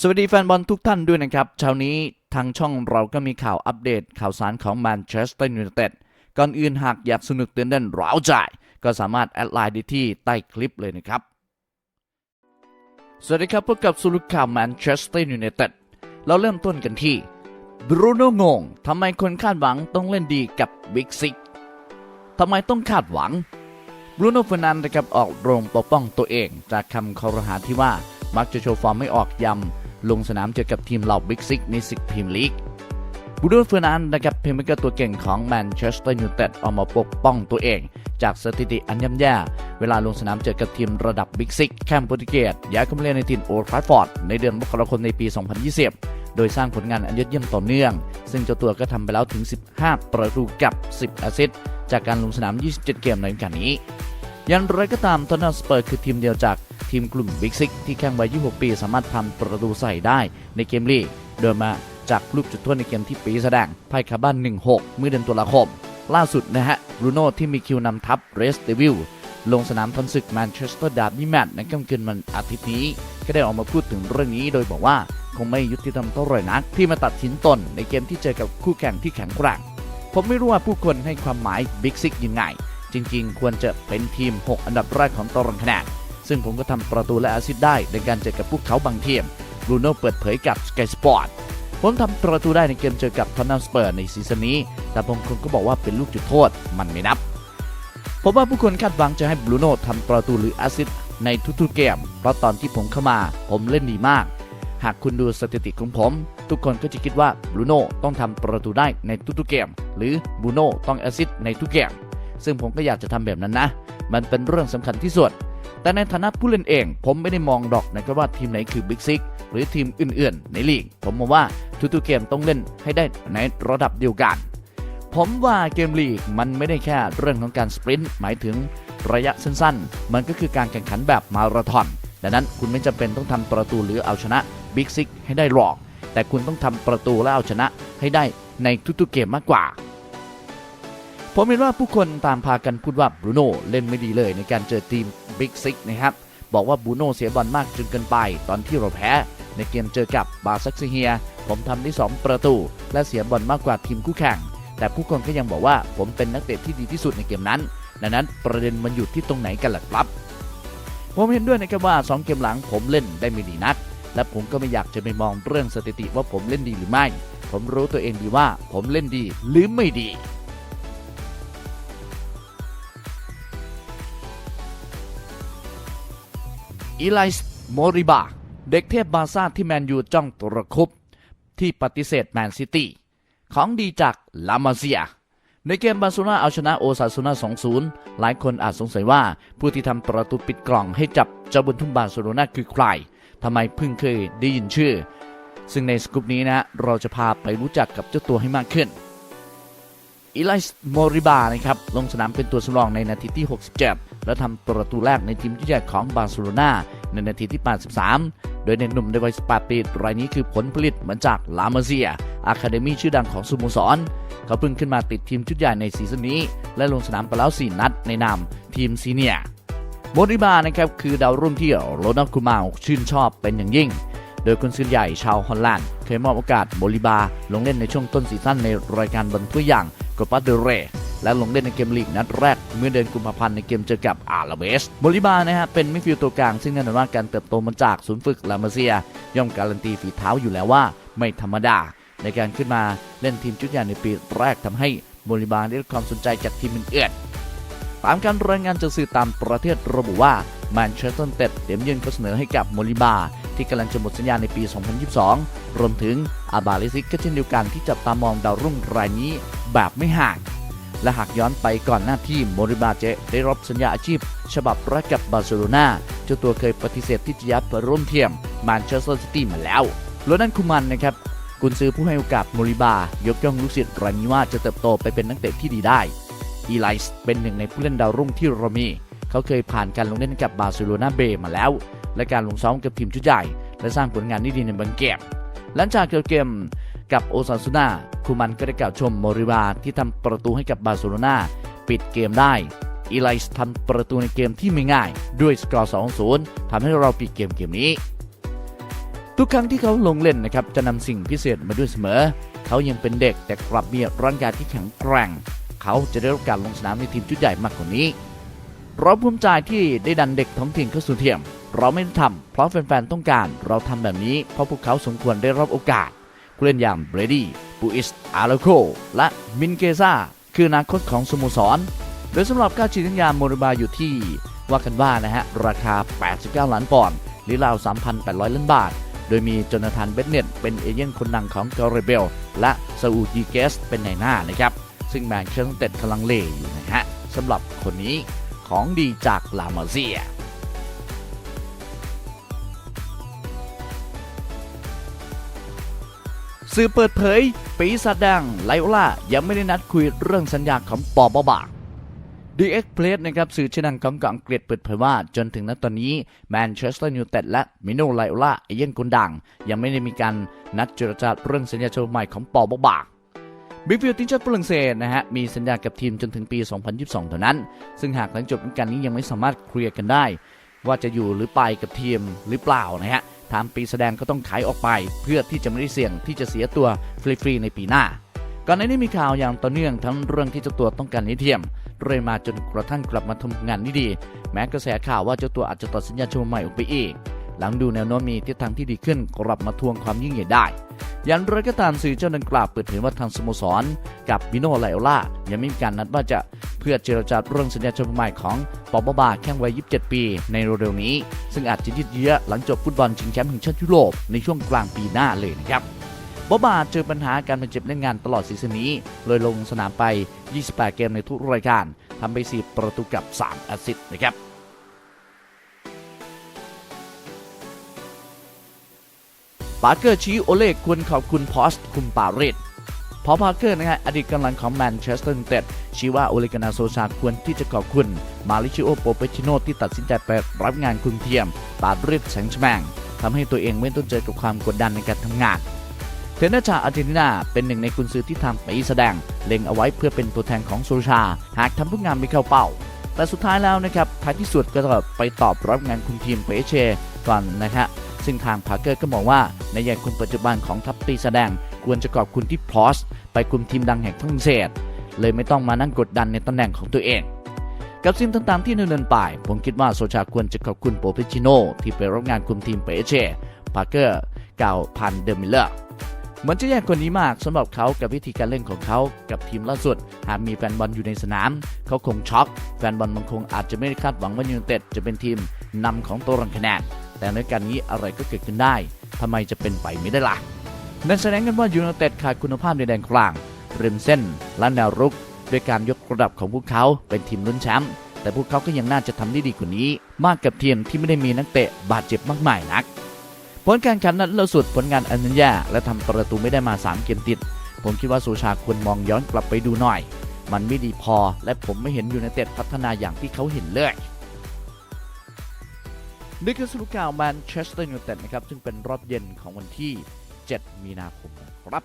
สวัสดีแฟนบอลทุกท่านด้วยนะครับ เช้านี้ทางช่องเราก็มีข่าวอัปเดตข่าวสารของแมนเชสเตอร์ยูไนเต็ดก่อนอื่นหากอยากสนุกตื่นเต้นร้าวใจ ก็สามารถแอดไลน์ได้ที่ใต้คลิปเลยนะครับ สวัสดีครับพบกับสรุปข่าวแมนเชสเตอร์ยูไนเต็ดเราเริ่มต้นกันที่บรูโน่งงทำไมคนคาดหวังต้องเล่นดีกับบิ๊กซิกทำไมต้องคาดหวังบรูโน่เฟอร์นันเดสครับออกโรงปกป้องตัวเอง จากคำคอรหาที่ว่ามักจะโชว์ฟอร์มไม่ออกยำ ลงสนามเจอกับทีมเหล่าบิ๊กซิกในศึกพรีเมียร์ลีกบูโน่เฟอร์นันนะครับเพลย์เมเกอร์ตัวเก่งของแมนเชสเตอร์ยูไนเต็ดออกมาปกป้องตัวเอง จากสถิติอันย่ำแย่ เวลาลงสนามเจอกับทีมระดับบิ๊กซิกแคมป์โปรตุเกสย้ายเข้ามาเล่นในทีมโอลด์ทราฟฟอร์ดในเดือนมกราคมในปี 2020โดยสร้างผลงานอันยอดเยี่ยมต่อเนื่อง ซึ่งเจ้าตัวก็ทำไปแล้วถึง 15 ประตูกับ 10 แอสซิสต์จากการลงสนาม 27 เกมในฤดูกาลนี้ อย่างไรก็ตามทอนนัสเปิร์คือทีมเดียวจากทีมกลุ่มบิ๊กซิกที่แข่งวัย26 ปี สามารถทำประตูใส่ได้ในเกมลีกโดยมาจากลูกจุดโทษในเกมที่ปีแสดงไพ่คาบ้าน 1-6 เมื่อเดือนตุลาคม ล่าสุดนะฮะบรูโน่ที่มีคิวนำทัพเรสเดวิลลงสนามทันศึกแมนเชสเตอร์ดาร์บี้แมตช์ในค่ำคืนวันอาทิตย์นี้ ก็ได้ออกมาพูดถึงเรื่องนี้โดยบอกว่าคงไม่ยุติธรรมเท่าไหร่นัก ที่มาตัดสินตนในเกมที่เจอกับคู่แข่งที่แข็งแกร่งผมไม่รู้ว่าผู้คนให้ความหมายบิ๊กซิกยังไง จริงๆ ควรจะเป็นทีม 6 อันดับแรกของตารางคะแนนซึ่งผมก็ทำประตูและแอซิสต์ได้ในการเจอกับพวกเขาบางทีมบรูโน่เปิดเผยกับ Sky Sport ผมทำประตูได้ในเกมเจอกับทอนนัมสเปอร์ในซีซั่นนี้ แต่บางคนก็บอกว่าเป็นลูกจุดโทษมันไม่นับ ผมว่าผู้คนคาดหวังจะให้บรูโน่ทำประตูหรือแอซิสต์ในทุกๆเกม เพราะตอนที่ผมเข้ามา ผมเล่นดีมาก หากคุณดูสถิติของผม ทุกคนก็จะคิดว่าบรูโน่ต้องทำประตูได้ในทุกๆเกม หรือบรูโน่ต้องแอซิสต์ในทุกเกม ซึ่งผมก็อยากจะทำแบบนั้นนะ มันเป็นเรื่องสำคัญที่สุด แต่ในฐานะผู้เล่นเอง ผมไม่ได้มองดอกนะครับว่าทีมไหนคือบิ๊กซิกหรือทีมอื่นๆ ในลีก ผมมองว่าทุกๆเกมต้องเล่นให้ได้ในระดับเดียวกัน ผมว่าเกมลีกมันไม่ได้แค่เรื่องของการสปรินต์หมายถึงระยะสั้นๆ มันก็คือการแข่งขันแบบมาราธอน ดังนั้นคุณไม่จำเป็นต้องทำประตูหรือเอาชนะบิ๊กซิกให้ได้หรอก แต่คุณต้องทำประตูและเอาชนะให้ได้ในทุกๆเกมมากกว่า ผมเห็นว่าผู้คนต่างพากันพูดว่าบรูโน่เล่นไม่ดีเลยในการเจอทีมบิ๊กซิกนะครับ บอกว่าบรูโน่เสียบอลมากจนเกินไป ตอนที่เราแพ้ ในเกมเจอกับบาซักซิเฮีย ผมทำได้ 2 ประตู และเสียบอลมากกว่าทีมคู่แข่ง แต่ผู้คนก็ยังบอกว่าผมเป็นนักเตะที่ดีที่สุดในเกมนั้น ดังนั้นประเด็นมันอยู่ที่ตรงไหนกันล่ะครับ ผมเห็นด้วยนะครับว่า 2 เกมหลังผมเล่นได้ไม่ดีนัก และผมก็ไม่อยากจะไปมองเรื่องสถิติว่าผมเล่นดีหรือไม่ ผมรู้ตัวเองดีว่าผมเล่นดีหรือไม่ดี อีไลส์โมริบา เด็กเทพบาซ่าที่แมนยูจ้องตรคุบ ที่ปฏิเสธแมนซิตี้ ของดีจากลามาเซีย ในเกมบาร์เซโลนาเอาชนะโอซาซูนา2-0 หลายคนอาจสงสัยว่าผู้ที่ทำประตูปิดกล่องให้จับเจ้าบุญทุ่มบาร์เซโลนาคือใครทำไมเพิ่งเคยได้ยินชื่อ ซึ่งในสกูปนี้นะ เราจะพาไปรู้จักกับเจ้าตัวให้มากขึ้นอีไลส์โมริบานะครับลงสนามเป็นตัวสำรองในนาทีที่ 67 และทำประตูแรกในทีมที่ใหญ่ของบาร์เซโลนาในนาทีที่ 83 โดยในหนุ่มในวัย 18 ปีรายนี้คือผลผลิตเหมือนจากลามาเซียอะคาเดมีชื่อดังของสโมสร เขาเพิ่งขึ้นมาติดทีมชุดใหญ่ในซีซั่นนี้ และลงสนามไปแล้ว 4 นัดในนามทีมซีเนียโมริบานะครับคือดาวรุ่งที่โรนัลคูมาชื่นชอบเป็นอย่างยิ่งโดยคุณซื้อใหญ่ชาวฮอลแลนด์เคยมอบโอกาสโมริบาลงเล่นในช่วงต้นซีซั่นในรายการบอลถ้วยอย่างโกปาเดเร และลงเล่นในเกมลีกนัดแรก เมื่อเดือนกุมภาพันธ์ในเกมเจอกับอาราเวสโมริบานะฮะเป็นมิดฟิลด์ตัวกลางซึ่งแน่นอนว่าการเติบโตมาจากศูนย์ฝึกลามาเซีย ย่อมการันตีฝีเท้าอยู่แล้วว่า ไม่ธรรมดา ในการขึ้นมาเล่นทีมชุดใหญ่ในปีแรกทำให้โมริบาได้รับความสนใจจากทีมอื่นๆตามการรายงานจากสื่อตามประเทศระบุว่าแมนเชสเตอร์เต็ดเตรียมยื่นข้อเสนอให้กับโมริบา ที่กำลังจะหมดสัญญาในปี 2022 รวมถึงอาบาลิซิกก็เช่นเดียวกันที่จับตามองดาวรุ่งรายนี้แบบไม่ห่าง และหากย้อนไปก่อนหน้าที่โมริบาเจได้รับสัญญาอาชีพ ฉบับแรกกับบาร์เซโลนาเจ้าตัวเคยปฏิเสธที่จะย้ายไปร่วมเทียมแมนเชสเตอร์ซิตี้มาแล้วโรนันคูมันนะครับกุนซือผู้ให้โอกาสโมริบายกย่องลูกศิษย์รายนี้ว่าจะเติบโตไปเป็นนักเตะที่ดีได้อีไลส์เป็นหนึ่งในผู้เล่นดาวรุ่งที่เรามี เขาเคยผ่านการลงเล่นกับบาร์เซโลนาเบมาแล้ว และการลงซ้อมกับทีมชุดใหญ่ และสร้างผลงานที่ดีในบางเกมหลังจากเกิดเกม กับโอซาซูนาคูมันก็ได้กล่าวชมโมริบาที่ทำประตูให้กับบาร์เซโลนาปิดเกมได้อีไลส์ทำประตูในเกมที่ไม่ง่าย ด้วยสกอร์ 2-0ทำให้เราปิดเกมเกมนี้ ทุกครั้งที่เขาลงเล่นนะครับจะนำสิ่งพิเศษมาด้วยเสมอ เขายังเป็นเด็กแต่กลับมีร่างกายที่แข็งแกร่ง เขาจะได้รับการลงสนามในทีมชุดใหญ่มากกว่านี้เราภูมิใจที่ได้ดันเด็กท้องถิ่นเข้าสู่ทียม เราไม่ได้ทำเพราะแฟนๆต้องการ เราทำแบบนี้เพราะพวกเขาสมควรได้รับโอกาส ผู้เล่นอย่างเบรดี้ปูอิสอาร์โคและมินเกซาคืออนาคตของสโมสร โดยสำหรับค่าฉีดสัญญาโมริบาอยู่ที่ ว่ากันว่านะฮะ ราคา 89 ล้านปอนด์หรือราว 3,800 ล้านบาท โดยมีจนาธานเบตเน็ตเป็นเอเย่นคนดังของกอร์เบล และซาอูดีเกสเป็นในหน้านะครับ ซึ่งแมนเชสเตอร์กำลังเลอยู่นะฮะสำหรับคนนี้ของดีจากลามาเซีย สื่อเปิดเผย ปีศาจแดงไลโอล่ายังไม่ได้นัดคุยเรื่องสัญญาของปอบบบาดีเอ็กเพลสนะครับสื่อชื่อดังของอังกฤษเปิดเผยว่า จนถึงณตอนนี้แมนเชสเตอร์ยูไนเต็ดและมิโนไลโอล่าเอเย่นคนดัง ยังไม่ได้มีการนัดเจรจาเรื่องสัญญาฉบับใหม่ของปอบบบาบิ๊กฟิลทีมชาติฝรั่งเศสนะฮะ มีสัญญากับทีมจนถึงปี 2022 เท่านั้น ซึ่งหากหลังจบฤดูกาลนี้ยังไม่สามารถเคลียร์กันได้ ว่าจะอยู่หรือไปกับทีมหรือเปล่านะฮะ ทางปีแสดงก็ต้องขายออกไป เพื่อที่จะไม่ได้เสี่ยงที่จะเสียตัวฟรีๆในปีหน้า ก่อนหน้านี้มีข่าวอย่างต่อเนื่องทั้งเรื่องที่เจ้าตัวต้องการนิเทียมเรื่อยมาจนกระทั่งกลับมาทำงานนี้ดี แม้กระแสข่าวว่าเจ้าตัวอาจจะต่อสัญญาชมใหม่ออกไปอีก หลังดูแนวโน้มมีทิศทางที่ดีขึ้นกลับมาทวงความยิ่งใหญ่ได้ยันไรก็ตามสื่อเจ้าดังกล่าวเปิดเผยว่าทางสโมสร กับวิโนไลโอล่ายังไม่มีการนัดว่าจะ เพื่อเจรจาเรื่องสัญญาฉบับใหม่ของปอบบาแข้งวัย 27 ปี ในเร็วๆนี้ ซึ่งอาจจะยืดเยื้อหลังจบฟุตบอลชิงแชมป์แห่งชาติยุโรปในช่วงกลางปีหน้าเลยนะครับบอบาเจอปัญหาการบาดเจ็บเล่นงานตลอดซีซั่นนี้ เลยลงสนามไป 28 เกมในทุกรายการทำไป4ประตูกับ 3 แอสซิสต์นะครับปาเกอร์ชี้โอเล่ควรขอบคุณพอสคุมปาเรต พอปาร์เกอร์นะฮะอดีตกำลังของแมนเชสเตอร์ยูไนเต็ดชี้ว่าโอเลกานาโซชาควรที่จะขอบคุณ มาริชิโอโปเปชิโนที่ตัดสินใจไปรับงานคุมเทียมปาเรตแสงชแมงทำให้ตัวเองไม่ต้องเจอกับความกดดันในการทำงานเทนเนอร์ชาอาร์เจนตินาเป็นหนึ่งในกุนซือที่ทำไปแสดง เล็งเอาไว้เพื่อเป็นตัวแทนของโซชา หากทำทุกงานไม่เข้าเป้า แต่สุดท้ายแล้วนะครับท้ายที่สุดก็ไปตอบรับงานคุมทีมเปเชก่อนนะครับซึ่งทางพาร์เกอร์ก็มองว่าในยามคนปัจจุบันของทัพปีแสดงควรจะขอบคุณที่พลอส ไปคุมทีมดังแห่งฝรั่งเศส เลยไม่ต้องมานั่งกดดันในตำแหน่งของตัวเอง กับสิ่งต่างๆที่ดำเนินไป ผมคิดว่าโซชาควรจะขอบคุณโปเปชิโนที่ไปรับงานคุมทีมเปเช่พาร์เกอร์กล่าวพันเดอร์มิเลอร์เหมือนจะแย่กว่านี้มากสำหรับเขากับวิธีการเล่นของเขากับทีมล่าสุด หากมีแฟนบอลอยู่ในสนาม เขาคงช็อก แฟนบอลบางคงอาจจะไม่ได้คาดหวังว่ายูไนเต็ดจะเป็นทีมนำของตัวรังคะแนนแต่ในการนี้อะไรก็เกิดขึ้นได้ทำไมจะเป็นไปไม่ได้ล่ะ นั่นแสดงกันว่ายูไนเต็ดขาดคุณภาพในแดนกลาง ริมเส้น และแนวรุก ด้วยการยกระดับของพวกเขาเป็นทีมลุ้นแชมป์แต่พวกเขาก็ยังน่าจะทำได้ดีกว่านี้ มากกับทีมที่ไม่ได้มีนักเตะบาดเจ็บมากมายนัก ผลการแข่งขันนัดล่าสุดผลงานอันนั้นแย่และทำประตูไม่ได้มา 3 เกมติด ผมคิดว่าโซชาควรมองย้อนกลับไปดูหน่อย มันไม่ดีพอและผมไม่เห็นยูไนเต็ดพัฒนาอย่างที่เขาเห็นเลยนี่คือสรุปข่าวแมนเชสเตอร์ยูไนเต็ดนะครับซึ่งเป็นรอบเย็นของวันที่ 7 มีนาคมครับ